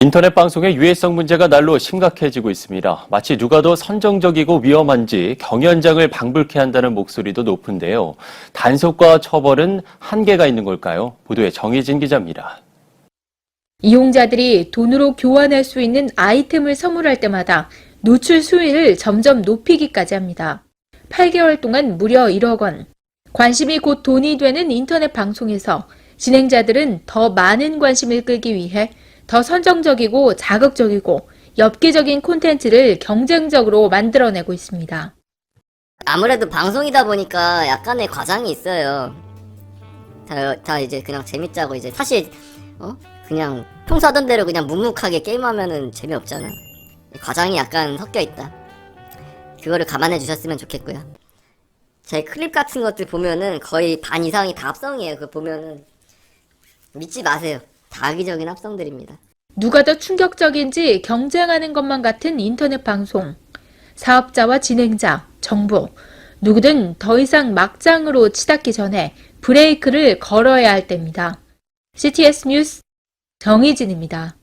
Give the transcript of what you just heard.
인터넷 방송의 유해성 문제가 날로 심각해지고 있습니다. 마치 누가 더 선정적이고 위험한지 경연장을 방불케 한다는 목소리도 높은데요. 단속과 처벌은 한계가 있는 걸까요? 보도에 정희진 기자입니다. 이용자들이 돈으로 교환할 수 있는 아이템을 선물할 때마다 노출 수위를 점점 높이기까지 합니다. 8개월 동안 무려 1억 원. 관심이 곧 돈이 되는 인터넷 방송에서 진행자들은 더 많은 관심을 끌기 위해 더 선정적이고 자극적이고 엽기적인 콘텐츠를 경쟁적으로 만들어내고 있습니다. 아무래도 방송이다 보니까 약간의 과장이 있어요. 다, 다 이제 그냥 재밌자고 이제 사실 어 그냥 평소 하던 대로 그냥 묵묵하게 게임하면은 재미없잖아. 과장이 약간 섞여 있다. 그거를 감안해 주셨으면 좋겠고요. 제 클립 같은 것들 보면은 거의 반 이상이 다 합성이에요. 그거 보면은 믿지 마세요. 다 악의적인 합성들입니다. 누가 더 충격적인지 경쟁하는 것만 같은 인터넷 방송. 사업자와 진행자, 정부, 누구든 더 이상 막장으로 치닫기 전에 브레이크를 걸어야 할 때입니다. CTS 뉴스 정희진입니다.